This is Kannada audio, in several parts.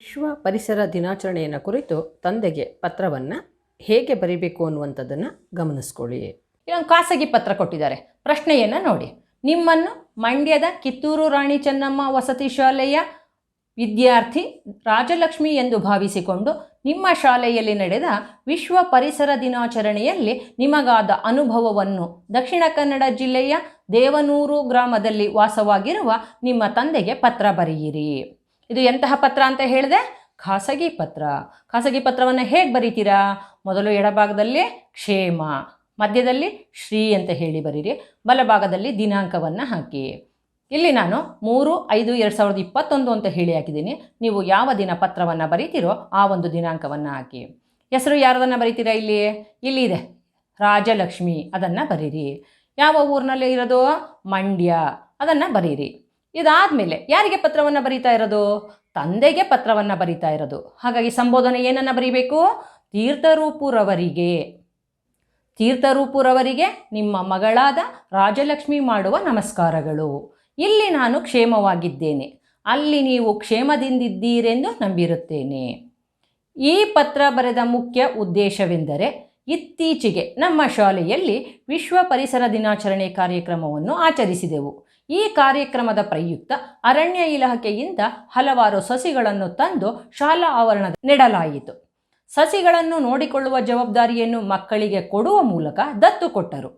ವಿಶ್ವ ಪರಿಸರ ದಿನಾಚರಣೆಯನ್ನು ಕುರಿತು ತಂದೆಗೆ ಪತ್ರವನ್ನು ಹೇಗೆ ಬರೀಬೇಕು ಅನ್ನುವಂಥದ್ದನ್ನು ಗಮನಿಸ್ಕೊಳ್ಳಿ. ಇನ್ನೊಂದು ಖಾಸಗಿ ಪತ್ರ ಕೊಟ್ಟಿದ್ದಾರೆ. ಪ್ರಶ್ನೆಯನ್ನು ನೋಡಿ. ನಿಮ್ಮನ್ನು ಮಂಡ್ಯದ ಕಿತ್ತೂರು ರಾಣಿ ಚೆನ್ನಮ್ಮ ವಸತಿ ಶಾಲೆಯ ವಿದ್ಯಾರ್ಥಿ ರಾಜಲಕ್ಷ್ಮಿ ಎಂದು ಭಾವಿಸಿಕೊಂಡು ನಿಮ್ಮ ಶಾಲೆಯಲ್ಲಿ ನಡೆದ ವಿಶ್ವ ಪರಿಸರ ದಿನಾಚರಣೆಯಲ್ಲಿ ನಿಮಗಾದ ಅನುಭವವನ್ನು ದಕ್ಷಿಣ ಕನ್ನಡ ಜಿಲ್ಲೆಯ ದೇವನೂರು ಗ್ರಾಮದಲ್ಲಿ ವಾಸವಾಗಿರುವ ನಿಮ್ಮ ತಂದೆಗೆ ಪತ್ರ ಬರೆಯಿರಿ. ಇದು ಎಂತಹ ಪತ್ರ ಅಂತ ಹೇಳಿದೆ? ಖಾಸಗಿ ಪತ್ರ. ಖಾಸಗಿ ಪತ್ರವನ್ನು ಹೇಗೆ ಬರೀತೀರಾ? ಮೊದಲು ಎಡಭಾಗದಲ್ಲಿ ಕ್ಷೇಮ, ಮಧ್ಯದಲ್ಲಿ ಶ್ರೀ ಅಂತ ಹೇಳಿ ಬರೀರಿ. ಬಲಭಾಗದಲ್ಲಿ ದಿನಾಂಕವನ್ನು ಹಾಕಿ. ಇಲ್ಲಿ ನಾನು ಮೂರು, ಐದು, ಎರಡು ಸಾವಿರದ ಇಪ್ಪತ್ತೊಂದು ಅಂತ ಹೇಳಿ ಹಾಕಿದ್ದೀನಿ. ನೀವು ಯಾವ ದಿನ ಪತ್ರವನ್ನು ಬರೀತೀರೋ ಆ ಒಂದು ದಿನಾಂಕವನ್ನು ಹಾಕಿ. ಹೆಸರು ಯಾರದನ್ನು ಬರೀತೀರಾ ಇಲ್ಲಿ? ಇಲ್ಲಿ ಇದೆ. ರಾಜಲಕ್ಷ್ಮಿ. ಅದನ್ನು ಬರೀರಿ. ಯಾವ ಊರಿನಲ್ಲಿ ಇರೋದು? ಮಂಡ್ಯ. ಅದನ್ನು ಬರೀರಿ. ಇದಾದಮೇಲೆ ಯಾರಿಗೆ ಪತ್ರವನ್ನು ಬರೀತಾ ಇರೋದು? ತಂದೆಗೆ ಪತ್ರವನ್ನು ಬರೀತಾ ಇರೋದು. ಹಾಗಾಗಿ ಸಂಬೋಧನೆ ಏನನ್ನು ಬರೀಬೇಕು? ತೀರ್ಥರೂಪುರವರಿಗೆ. ತೀರ್ಥರೂಪುರವರಿಗೆ ನಿಮ್ಮ ಮಗಳಾದ ರಾಜಲಕ್ಷ್ಮಿ ಮಾಡುವ ನಮಸ್ಕಾರಗಳು. ಇಲ್ಲಿ ನಾನು ಕ್ಷೇಮವಾಗಿದ್ದೇನೆ. ಅಲ್ಲಿ ನೀವು ಕ್ಷೇಮದಿಂದಿದ್ದೀರೆಂದು ನಂಬಿರುತ್ತೇನೆ. ಈ ಪತ್ರ ಬರೆದ ಮುಖ್ಯ ಉದ್ದೇಶವೆಂದರೆ ಇತ್ತೀಚೆಗೆ ನಮ್ಮ ಶಾಲೆಯಲ್ಲಿ ವಿಶ್ವ ಪರಿಸರ ದಿನಾಚರಣೆ ಕಾರ್ಯಕ್ರಮವನ್ನು ಆಚರಿಸಿದೆವು. ಈ ಕಾರ್ಯಕ್ರಮದ ಪ್ರಯುಕ್ತ ಅರಣ್ಯ ಇಲಾಖೆಯಿಂದ ಹಲವಾರು ಸಸಿಗಳನ್ನು ತಂದು ಶಾಲಾ ಆವರಣದ ನೆಡಲಾಯಿತು. ಸಸಿಗಳನ್ನು ನೋಡಿಕೊಳ್ಳುವ ಜವಾಬ್ದಾರಿಯನ್ನು ಮಕ್ಕಳಿಗೆ ಕೊಡುವ ಮೂಲಕ ದತ್ತು ಕೊಟ್ಟರು.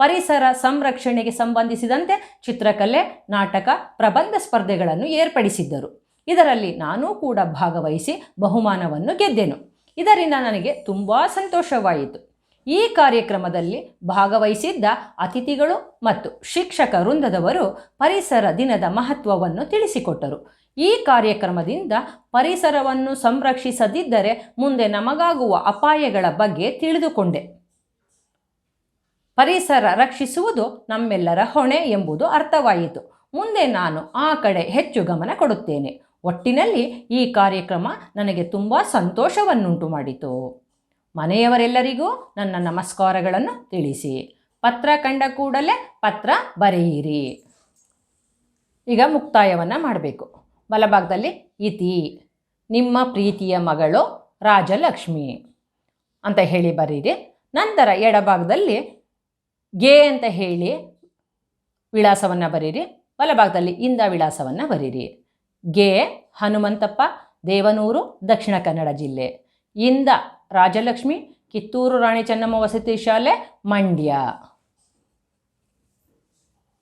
ಪರಿಸರ ಸಂರಕ್ಷಣೆಗೆ ಸಂಬಂಧಿಸಿದಂತೆ ಚಿತ್ರಕಲೆ, ನಾಟಕ, ಪ್ರಬಂಧ ಸ್ಪರ್ಧೆಗಳನ್ನು ಏರ್ಪಡಿಸಿದ್ದರು. ಇದರಲ್ಲಿ ನಾನೂ ಕೂಡ ಭಾಗವಹಿಸಿ ಬಹುಮಾನವನ್ನು ಗೆದ್ದೆನು. ಇದರಿಂದ ನನಗೆ ತುಂಬ ಸಂತೋಷವಾಯಿತು. ಈ ಕಾರ್ಯಕ್ರಮದಲ್ಲಿ ಭಾಗವಹಿಸಿದ್ದ ಅತಿಥಿಗಳು ಮತ್ತು ಶಿಕ್ಷಕ ವೃಂದದವರು ಪರಿಸರ ದಿನದ ಮಹತ್ವವನ್ನು ತಿಳಿಸಿಕೊಟ್ಟರು. ಈ ಕಾರ್ಯಕ್ರಮದಿಂದ ಪರಿಸರವನ್ನು ಸಂರಕ್ಷಿಸದಿದ್ದರೆ ಮುಂದೆ ನಮಗಾಗುವ ಅಪಾಯಗಳ ಬಗ್ಗೆ ತಿಳಿದುಕೊಂಡೆ. ಪರಿಸರ ರಕ್ಷಿಸುವುದು ನಮ್ಮೆಲ್ಲರ ಹೊಣೆ ಎಂಬುದು ಅರ್ಥವಾಯಿತು. ಮುಂದೆ ನಾನು ಆ ಕಡೆ ಹೆಚ್ಚು ಗಮನ ಕೊಡುತ್ತೇನೆ. ಒಟ್ಟಿನಲ್ಲಿ ಈ ಕಾರ್ಯಕ್ರಮ ನನಗೆ ತುಂಬ ಸಂತೋಷವನ್ನುಂಟು ಮಾಡಿತು. ಮನೆಯವರೆಲ್ಲರಿಗೂ ನನ್ನ ನಮಸ್ಕಾರಗಳನ್ನು ತಿಳಿಸಿ. ಪತ್ರ ಕಂಡ ಕೂಡಲೇ ಪತ್ರ ಬರೆಯಿರಿ. ಈಗ ಮುಕ್ತಾಯವನ್ನು ಮಾಡಬೇಕು. ಬಲಭಾಗದಲ್ಲಿ ಇತಿ, ನಿಮ್ಮ ಪ್ರೀತಿಯ ಮಗಳು ರಾಜಲಕ್ಷ್ಮಿ ಅಂತ ಹೇಳಿ ಬರೀರಿ ನಂತರ ಎಡಭಾಗದಲ್ಲಿ ಗೆ ಅಂತ ಹೇಳಿ ವಿಳಾಸವನ್ನು ಬರೀರಿ ಬಲಭಾಗದಲ್ಲಿ ಇಂದ ವಿಳಾಸವನ್ನು ಬರೀರಿ. ಗೆ ಹನುಮಂತಪ್ಪ, ದೇವನೂರು, ದಕ್ಷಿಣ ಕನ್ನಡ ಜಿಲ್ಲೆ. ಇಂದ ರಾಜಲಕ್ಷ್ಮಿ, ಕಿತ್ತೂರು ರಾಣಿ ಚೆನ್ನಮ್ಮ ವಸತಿ ಶಾಲೆ, ಮಂಡ್ಯ.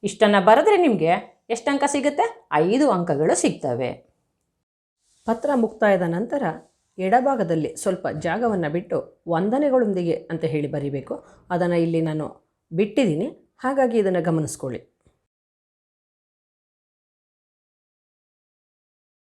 ಇಷ್ಟನ್ನು ಬರೆದ್ರೆ ನಿಮಗೆ ಎಷ್ಟು ಅಂಕ ಸಿಗುತ್ತೆ? ಐದು ಅಂಕಗಳು ಸಿಗ್ತವೆ. ಪತ್ರ ಮುಕ್ತಾಯದ ನಂತರ ಎಡಭಾಗದಲ್ಲಿ ಸ್ವಲ್ಪ ಜಾಗವನ್ನು ಬಿಟ್ಟು ವಂದನೆಗಳೊಂದಿಗೆ ಅಂತ ಹೇಳಿ ಬರೀಬೇಕು. ಅದನ್ನು ಇಲ್ಲಿ ನಾನು ಬಿಟ್ಟಿದ್ದೀನಿ. ಹಾಗಾಗಿ ಇದನ್ನು ಗಮನಿಸ್ಕೊಳ್ಳಿ.